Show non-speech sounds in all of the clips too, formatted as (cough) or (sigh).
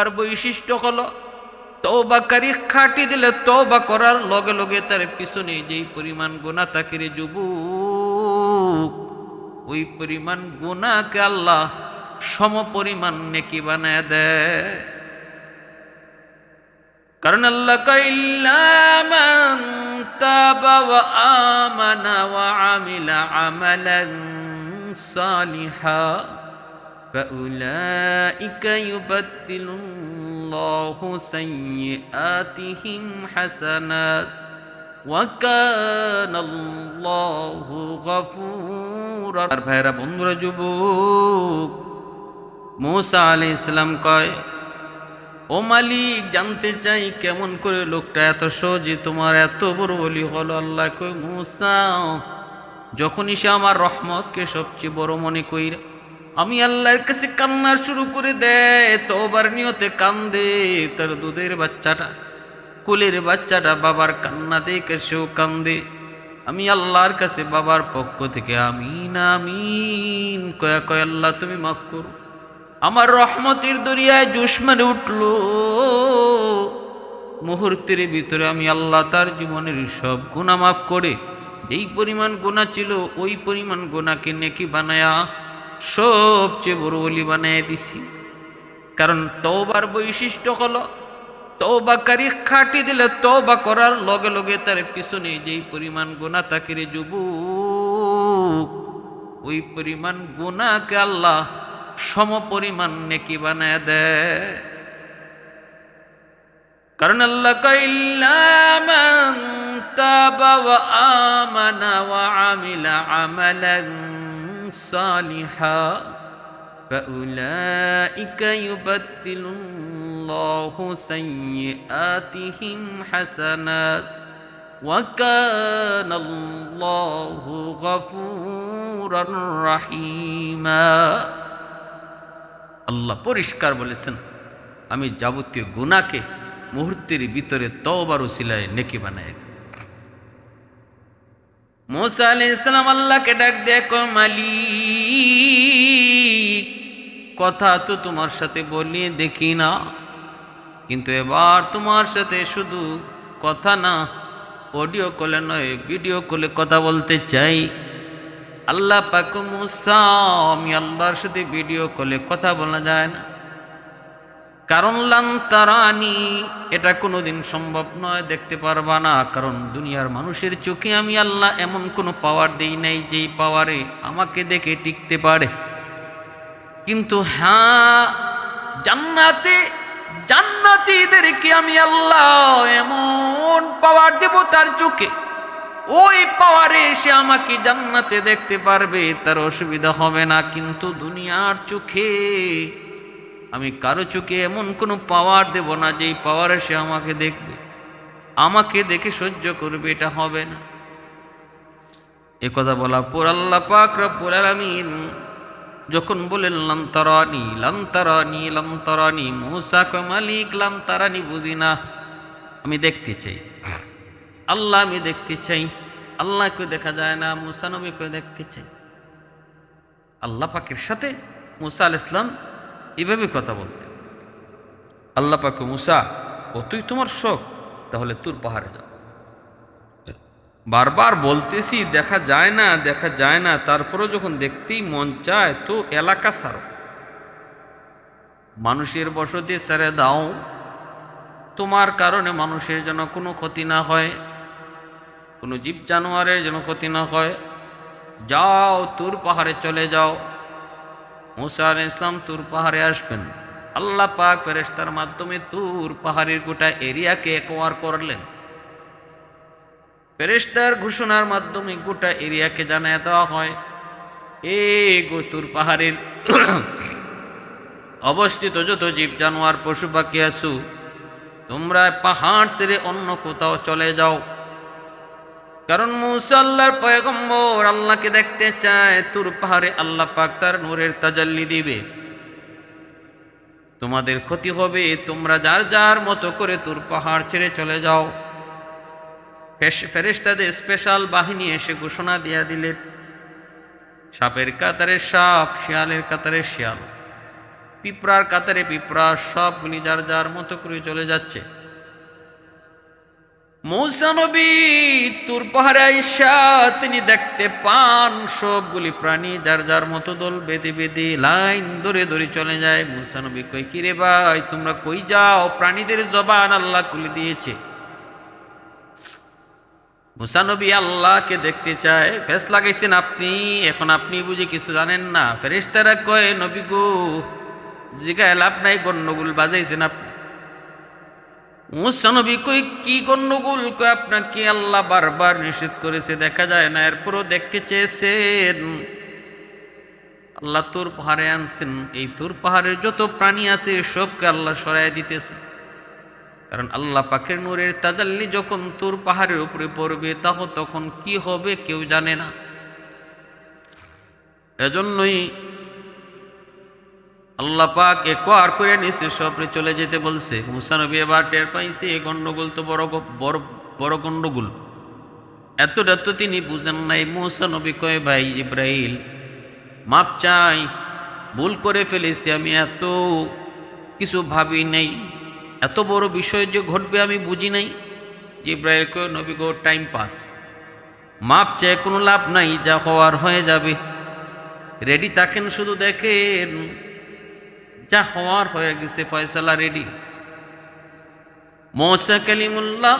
আর বৈশিষ্ট্য হলো তৌবাকারী খাটি দিলে তৌবা করার লগে লগে তার পিছনে যেই পরিমাণ গুণা তাকে রে যুবক, ওই পরিমাণ গুণাকে আল্লাহ সম পরিমাণ নেকি বানায় দেয়। কারণ আল্লাহ কাইল্লামান তাবা ওয়া আমিলা আমালান সালিহা। فأولئك يبدل الله سيئاتهم حسنات وكان الله غفورا আর ভাইরা বন্ধুরা যুবক মূসা আলাইহিস সালাম কয় ও মালিক জানতে চাই কেমন করে লোকটা এত সহজে তোমার এত বড় বলি হলো আল্লাহ কই মূসা যখনই সে আমার রহমতকে সবচেয়ে বড় মনে কইরা আমি আল্লাহর কাছে কান্নার শুরু করে দেয় তোবার নিয়তে কান্দে। তার দুধের বাচ্চাটা, কুলের বাচ্চাটা বাবার কান্না দেখে সেও কান্দে। আমি আল্লাহর কাছে বাবার পক্ষ থেকে আমিন আমিন, কয়া, কয়, আল্লাহ তুমি মাফ করো। আমার রহমতের দরিয়ায় জোশ মারে উঠল। মুহূর্তের ভিতরে আমি আল্লাহ তার জীবনের সব গুণা মাফ করে এই পরিমাণ গোনা ছিল, ওই পরিমাণ গোনাকে নেকি বানায়া সবচেয়ে বড় বলি বানিয়ে দিছি। কারণ তওবার বৈশিষ্ট্য হলো তওবাকারী খাটি দিলে তওবা করার লগে লগে তার পিছনে যেই পরিমাণ গুণা তাকে রে যুবক, ওই পরিমাণ গুণাকে আল্লাহ সম পরিমাণ নেকি বানায় দেয়। কারণ আল্লাহ কাইল্লামান তাবা ওয়া আমানা ওয়া আমিলা আমালান সালিহা فأولئك يبدل الله سيئاتهم حسنات وكان الله غفورا رحيما আল্লাহ পরিষ্কার বলেছেন আমি যাবতীয় গুণাকে মুহূর্তের ভিতরে তওবার উসিলায় নেকি বানায় দিই। মোসা আলি ইসলাম আল্লাহকে ডাক দেখো মালিক, কথা তো তোমার সাথে বলি দেখি না। কিন্তু এবার তোমার সাথে শুধু কথা না অডিও কলে নয় ভিডিও কলে কথা বলতে চাই। আল্লাহ পাক মুসা, আমি আল্লাহর সাথে ভিডিও কলে কথা বলা যায় না। কারণ লান্তারানি এটা কোনোদিন সম্ভব নয়, দেখতে পারবা না, কারণ দুনিয়ার মানুষের চোখে আমি আল্লাহ এমন কোনো পাওয়ার দেই নাই যেই পাওয়ারে আমাকে দেখে টিকতে পারে। কিন্তু হ্যাঁ জান্নাতে, জান্নাতীদেরকে আমি আল্লাহ এমন পাওয়ার দেব তার চোখে। ওই পাওয়ারে এসে আমাকে জান্নাতে দেখতে পারবে, তার অসুবিধা হবে না, কিন্তু দুনিয়ার চোখে আমি কারও চোখে এমন কোনো পাওয়ার দেব না যেই পাওয়ারে সে আমাকে দেখবে। আমাকে দেখে সহ্য করবে, এটা হবে না। এ কথা বলা পর আল্লাহ পাক রব্বুল আলামিন যখন বলেন লান্তারানি লান্তারানি লান্তারানি মূসা কয় মালিক লান্তারানি বুঝি না। আমি দেখতে চাই। আল্লাহ আমি দেখতে চাই। আল্লাহকে দেখা যায় না, মুসা নবীকে দেখতে চাই। আল্লাহ পাকের সাথে মুসা আল ইসলাম এভাবে কথা বলতেন। আল্লাহ পাকে মুসা, ও, তুই তোমার শখ তাহলে তুর পাহাড়ে যাও বারবার বলতেছি, দেখা যায় না, দেখা যায় না। তারপরেও যখন দেখতেই মন চায়, তো এলাকা সারো মানুষের বসতি ছেড়ে দাও। তোমার কারণে মানুষের যেন কোনো ক্ষতি না হয়, কোনো জীব জানোয়ারের যেন ক্ষতি না হয়। যাও, তোর পাহাড়ে চলে যাও। মুসা আল ইসলাম তুর পাহাড়ে আসবেন। আল্লাহ পাক ফেরেস্তার মাধ্যমে তুর পাহাড়ের গোটা এরিয়াকে একোয়ার করলেন। ফেরেস্তার ঘোষণার মাধ্যমে গোটা এরিয়াকে জানায় দেওয়া হয়, এ গো তুর পাহাড়ের (clears throat) অবস্থিত যত জীব জানোয়ার পশু পাখি আসু তোমরা পাহাড় ছেড়ে অন্য কোথাও চলে যাও। কারণ মুসাল্লার পয়গম্বর আল্লাহকে দেখতে চায়, তুর পাহাড়ে আল্লাহ পাক তার নূরের তাজাল্লি দিবে। তোমাদের ক্ষতি হবে, তোমরা যার যার মতো করে তুর পাহাড় ছেড়ে চলে যাও। ফেরেস্তাদের স্পেশাল বাহিনী এসে ঘোষণা দিয়া দিলেন সাপের কাতারে সাপ, শিয়ালের কাতারে শিয়াল। পিঁপড়ার কাতারে পিঁপড়া, সবগুলি যার যার মতো করে চলে যাচ্ছে। মৌসা নবী, তুর পাহাড়ে আইসা তিনি দেখতে পান সবগুলি প্রাণী, যার যার মতো দল বেঁধে বেঁধে লাইন ধরে ধরে চলে যায়। মৌসা নবী কই কিরে ভাই, তোমরা কই যাও? প্রাণীদের জবান আল্লাহ খুলে দিয়েছে। মুসানবী আল্লাহকে দেখতে চায়, ফেস লাগাইছেন আপনি, এখন আপনি বুঝে কিছু জানেন না। ফেরেশতারা কয়, নবী গো জিগায় লাভ নাই গন্ডগোল বাজাইছেন আপনি। মুসানবী কই, কি গন্ডগোল কয় আপনাকে? আল্লাহ বারবার নিষেধ করেছে, দেখা যায় না, এরপরও দেখতে চেয়েছেন। আল্লাহ তোর পাহাড়ে আনছেন, এই তোর পাহাড়ের যত প্রাণী আছে, সবকে আল্লাহ সরাই দিতেছে। কারণ আল্লাহ পাখের নূরের তাজাল্লি যখন তোর পাহাড়ের উপরে পড়বে, তাহ তখন কি হবে কেউ জানে না। এজন্যই আল্লাহ পাক একবার করে নিচে সবরে চলে যেতে বলছে। মুসানবী এবার টের পাইছে এ গন্ডগোল তো বড় বড় বড় গন্ডগোল এতটা তো তিনি বুঝেন নাই। মুসানবী কয়, ভাই ইব্রাহিল মাপ চাই, ভুল করে ফেলেছি আমি এত, কিছু ভাবি নাই। এত বড় বিষয় যে ঘটবে আমি বুঝি নাই। ইব্রাহিম কয়, নবী গো টাইম পাস মাপ চায় কোনো লাভ নাই, যা হওয়ার হয়ে যাবে। রেডি থাকেন শুধু দেখেন যা হওয়ার হয়ে গেছে, ফয়সালা রেডি মৌসা কালিমুল্লাহ,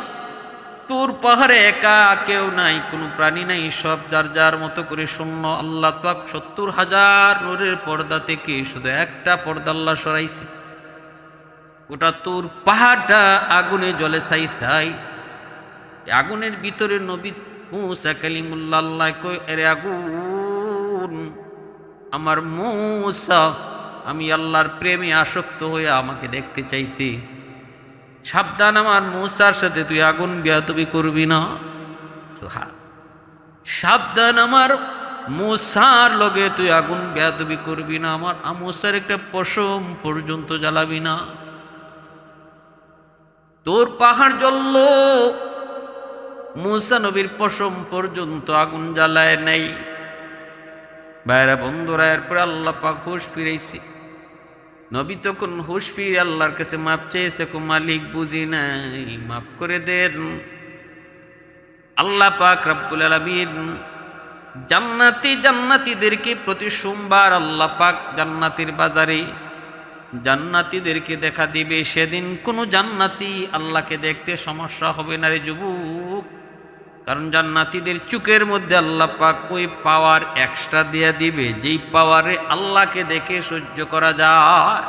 তোর পাহাড়ে একা কেউ নাই, কোনো প্রাণী নাই, সব যার যার মতো করে শূন্য। আল্লাহ পাক সত্তর হাজার নূরের পর্দা থেকে শুধু একটা পর্দা আল্লাহ সরাইছে। ওটা তোর পাহাড়টা আগুনে জলে সাই সাই আগুনের ভিতরে নবী মুসা কালিমুল্লাহ আল্লাহ কই এরে আগুন, আমার মুসা আমি আল্লাহর প্রেমে আসক্ত হয়ে আমাকে দেখতে চাইছি। সাবধান আমার মূসার সাথে তুই আগুন বিয়াতবি করবি না। সাবধান আমার মূসার লগে তুই আগুন বেয়াদবি করবি না। আমার আমূসার একটা পশম পর্যন্ত জ্বালাবি না। তোর পাহাড় জ্বলল, মূসা নবীর পশম পর্যন্ত আগুন জ্বালায় নাই। বাইরা বন্ধুরা, এরপর আল্লাহ পাক ফিরেছি নবী তখন হুশ ফিরে আল্লাহর কাছে, মাপ চেয়েছে কো মালিক, বুঝি নাই মাফ করে দেন। আল্লাহ পাক রব্বুল আলামিন জান্নাতি জান্নাতীদেরকে প্রতি সোমবার আল্লাহ পাক জান্নাতির বাজারে জান্নাতীদেরকে দেখা দিবে। সেদিন কোনো জান্নাতি আল্লাহকে দেখতে সমস্যা হবে না রে যুবক। কারণ জান্নাতীদের চুকের মধ্যে আল্লাহ পাক ওই পাওয়ার এক্সট্রা দিয়ে দিবে, যেই পাওয়ারে আল্লাহকে দেখে সহ্য করা যায়।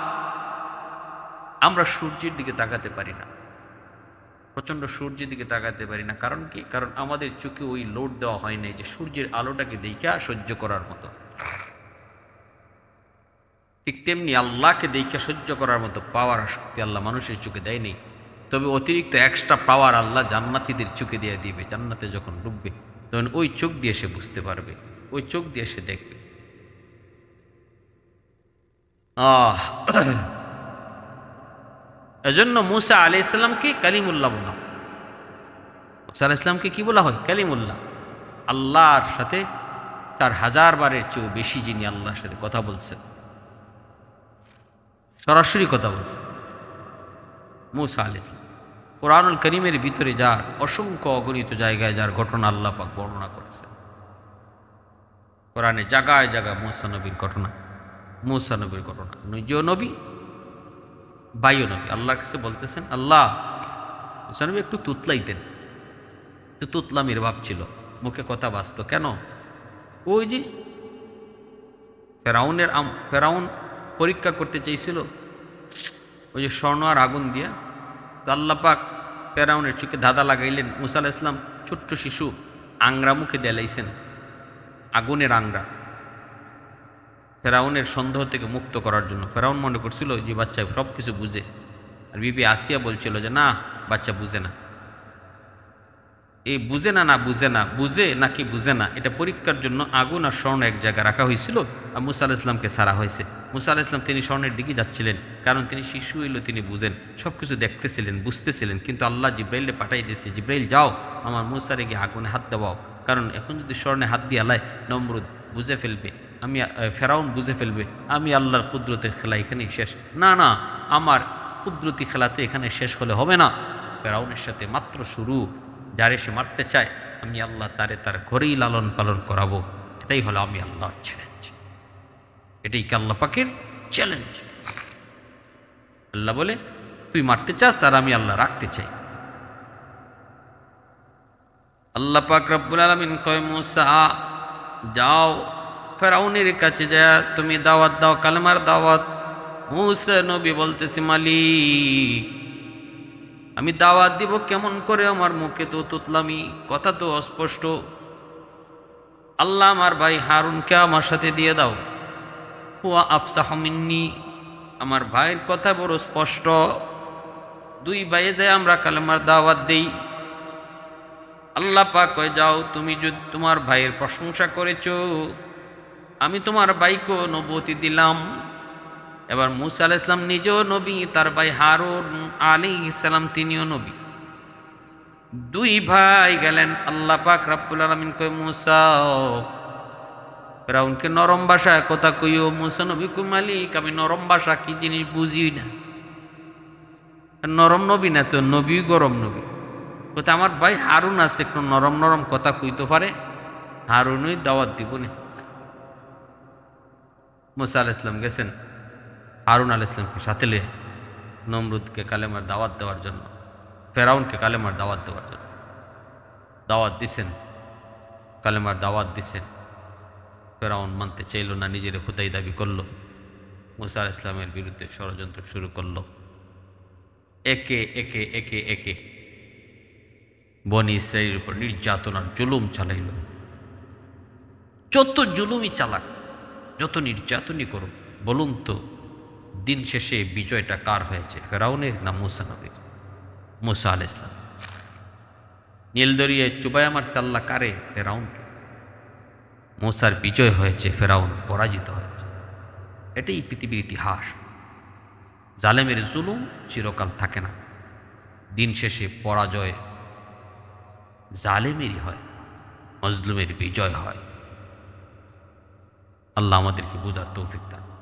আমরা সূর্যের দিকে তাকাতে পারি না। প্রচণ্ড সূর্যের দিকে তাকাতে পারি না। কারণ কি? কারণ আমাদের চোখে ওই লোড দেওয়া হয় নাই যে সূর্যের আলোটাকে দেখা সহ্য করার মতো। ঠিক তেমনি আল্লাহকে দেখে সহ্য করার মতো পাওয়ার শক্তি আল্লাহ মানুষের চোখে দেয়নি তবে অতিরিক্ত এক্সট্রা পাওয়ার আল্লাহ জান্নাতিদের চোখে দিয়ে দিবে, জান্নাতে যখন ডুববে, তখন ওই চোখ দিয়ে সে বুঝতে পারবে, ওই চোখ দিয়ে সে দেখবে। আহ, (clears throat) এজন্য মুসা আলি ইসলামকে কালিমুল্লাহ বলা। মুসা আলাহ ইসলামকে কি বলা হয়? কালিমুল্লাহ। আল্লাহর সাথে তার হাজার বারের চেয়েও বেশি যিনি আল্লাহর সাথে কথা বলছেন, সরাসরি কথা বলছেন। মুসা আলি ইসলাম কোরআনুল করিমের ভিতরে যার অসংখ্য অগণিত জায়গায় যার ঘটনা আল্লাহ পাক বর্ণনা করেছেন। কোরআনে জায়গায় জায়গায় মুসা নবীর ঘটনা, মুসা নবীর ঘটনা নিজেও নবী বাইও নবী। আল্লাহর কাছে বলতেছেন, আল্লাহ, মুসা নবী একটু তুতলাইতেন। একটু তুতলামির ভাব ছিল। মুখে কথা বাঁচত কেন? ওই যে ফেরাউনের ফেরাউন পরীক্ষা করতে চাইছিল। ওই যে স্বর্ণ আর আগুন দিয়া তো আল্লাহ পাক ফেরাউনের চোখে ধাঁধা লাগাইলেন মুসাল ইসলাম ছোট্ট শিশু, আংরা মুখে দেলাইছেন, আগুনের আংরা। ফেরাউনের সন্দেহ থেকে মুক্ত করার জন্য। ফেরাউন মনে করছিল যে বাচ্চা সব কিছু বুঝে। আর বিবি আসিয়া বলছিল যে, না, বাচ্চা বুঝে না। এই বুঝে না না বুঝে না, বুঝে নাকি বুঝে না, এটা পরীক্ষার জন্য আগুন আর স্বর্ণ এক জায়গায় রাখা হয়েছিল, আর মুসা আলাহ ইসলামকে সারা হয়েছে। মুসা আলাহ ইসলাম তিনি স্বর্ণের দিকে যাচ্ছিলেন, কারণ তিনি শিশু হইল, তিনি বুঝেন সব কিছু দেখতেছিলেন, বুঝতেছিলেন, কিন্তু আল্লাহ জিব্রাইলে পাঠাই দিয়েছে, জিব্রাইল যাও, আমার মুসারে গিয়ে আগুনে হাত দেওয়াও কারণ এখন যদি স্বর্ণে হাত দিয়ে আলায়, নমরুদ বুঝে ফেলবে, আমি ফেরাউন বুঝে ফেলবে, আমি আল্লাহর কুদরতের খেলা এখানেই শেষ। না না, আমার কুদরতি খেলাতে এখানে শেষ হলে হবে না। ফেরাউনের সাথে মাত্র শুরু। যারে সে মারতে চায়, আমি আল্লাহ তারে তার ঘরেই লালন পালন করাবো। এটাই হলো আমি আল্লাহর চ্যালেঞ্জ এটাই কি আল্লাহ পাকের চ্যালেঞ্জ আল্লাহ বলে, তুই মারতে চাস আর আমি আল্লাহ রাখতে চাই। আল্লাহ পাক রব্বুল আলমিন কয়, মুসা, যাও, ফেরাউনের কাছে যা তুমি দাওয়াত দাও, কালেমার দাওয়াত। মুসা নবী বলতেছি, মালিক আমি দাওয়াত দিব কেমন করে আমার মুখে তো তুতলামি, কথা তো অস্পষ্ট। আল্লাহ আমার ভাই হারুনকে আমার সাথে দিয়ে দাও। হুয়া আফসাহ মিন্নি, আমার ভাইয়ের কথা বড় স্পষ্ট। দুই ভাইয়ে যায় আমরা কালেমার দাওয়াত দেই। আল্লাহ পাক কয়, যাও, তুমি যদি তোমার ভাইয়ের প্রশংসা করেছ, আমি তোমার ভাইকেও নবতি দিলাম। এবার মুসা আলাহ ইসলাম নিজেও নবী, তার ভাই হারুন আলী ইসলাম তিনিও নবী। দুই ভাই গেলেন, আল্লাহ পাক রাব্বুল আলমিন কয়, মুসা, ফেরাউনকে নরম ভাষায় কথা কইও, মুসা নবী কই মালিক, আমি নরম ভাষা কি জিনিস বুঝি না। নরম নবী না তো নবী গরম নবী। কোথা আমার ভাই হারুন আছে, একটু নরম নরম কথা কইতে পারে, হারুনই দাওয়াত দিব না। মুসা আল ইসলাম গেছেন। হারুন আল ইসলামকে সাথে লিয়ে নমরুদকে কালেমার দাওয়াত দেওয়ার জন্য, ফেরাউনকে কালেমার দাওয়াত দেওয়ার জন্য। দাওয়াত দিছেন, কালেমার দাওয়াত দিছেন। ফেরাউন মানতে চাইল না, নিজের খুদাই দাবি করল। মুসা ইসলামের বিরুদ্ধে ষড়যন্ত্র শুরু করল। একে একে একে একে বনি ইসরায়েলের উপর নির্যাতনার জুলুম চালাইল। যত জুলুমই চালাক, যত নির্যাতনই করুক, বলুন তো দিন শেষে বিজয়টা কার হয়েছে? ফেরাউনের না মুসা নবীর? মুসা আল ইসলাম নীলদরিয়ে চুবাই মারছে আল্লাহ কারে? ফেরাউনকে। মুসার বিজয় হয়েছে, ফেরাউন পরাজিত হয়েছে। এটাই পৃথিবীর ইতিহাস। জালেমের জুলুম চিরকাল থাকে না। দিন শেষে পরাজয় জালেমেরই হয়, মজলুমের বিজয় হয়। আল্লাহ আমাদেরকে বোঝার তৌফিক দান।